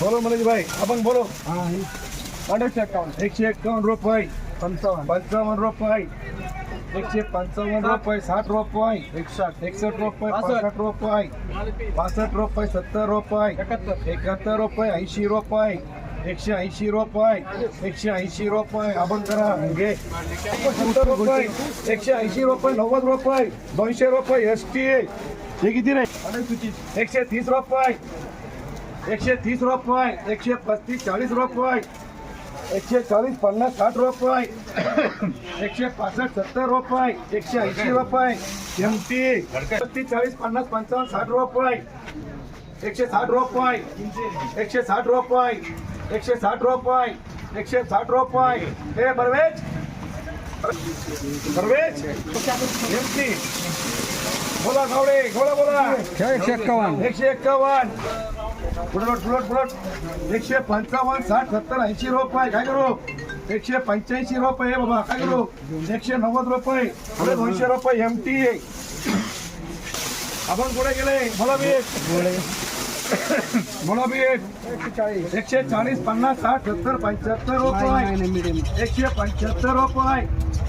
बोलो बोलो मनोज भाई आपण बोलो. एकशे एक्कावन्न एकशे एक्कावन्न रुपये. पंचावन्न. पंचावन्न रुपये. एकशे पंचावन्न रुपये साठ रुपये. एकसष्ट. एकसष्ट रुपये पासष्ट. रुपये. पासष्ट रुपये सत्तर रुपये. एकाहत्तर. रुपये ऐंशी रुपये. एकशे ऐंशी रुपये. एकशे ऐंशी रुपये. आपण करा. घे सत्तर रुपये. एकशे ऐंशी रुपये नव्वद रुपये. दोनशे रुपये एस टी हे किती रे एकशे तीस रुपये. एकशे तीस रुपये एकशे पस्तीस चाळीस रुपये एकशे चाळीस पन्नास साठ रुपये एकशे पासष्ट सत्तर रुपये एकशे ऐंशी रुपये एम टी पस्तीस चाळीस पन्नास पंचावन्न साठ रुपये एकशे साठ रुपये एकशे साठ रुपये एकशे साठ रुपये एकशे साठ रुपये. हे बरवेज बरवेज एम टी बोला गावडे बोला बोला. एकशे एक्कावन्न. एकशे एक्कावन्न. पुढलोट पुढलोट पुढलोट एकशे पंचावन्न साठ सत्तर ऐंशी रुपये. काय करू? एकशे पंच्याऐंशी रुपये. बाबा काय करू? एकशे नव्वद रुपये. पुढे दोनशे रुपये एम टी आपण पुढे गेले. बोला बीट बोला बीट एकशे चाळीस पन्नास साठ सत्तर पंच्याहत्तर रुपये. एकशे पंच्याहत्तर रुपये.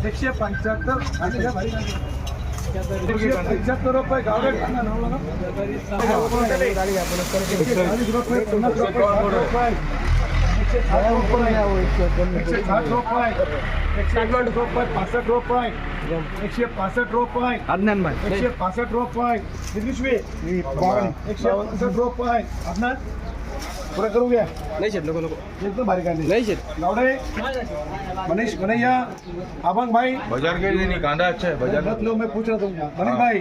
एकशे पंच्याहत्तर. એકસો પાસઠ રોપાય. આજ્ઞાનભાઈ એકસો પાસઠ રોપાય. એકસો પાસઠ રોપાય. આજ્ઞાન एकशे चाळीस रुपये पन्नास रुपये साठ रुपये एकशे साठ रुपये एकशे साठ रुपये एकशे साठ रुपये पासष्ट रुपये एकशे पासष्ट रुपये अज्ञान भाई एकशे पासष्ट रुपये किती पिशवी एकशे पासष्ट रुपये आपणार पुढे करू घ्या नाही शेत नको नको। एकदम भारी काढली नाही शेत गावडे मनीष कन्हैया अभंग भाई। बाजार के लिए नहीं कांदा अच्छा है बाजार। बहुत लोग मैं पूछ रहा था मनीष भाई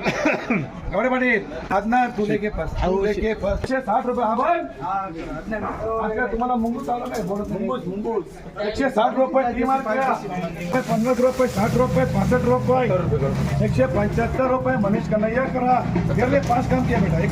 गौड़े पाटील आजना तू लेके पास तू लेके पास। एकशे साठ रुपये आपण आज काय तुम्हाला मुंगूस आला काय बोलत मुंगूस मुंगूस। एकशे साठ रुपये ती मार करा एकशे पन्नास रुपये साठ रुपये पासष्ट रुपये एकशे पंच्याहत्तर रुपये मनीष कन्हैया करा। गेले पाच काम किया बेटा एक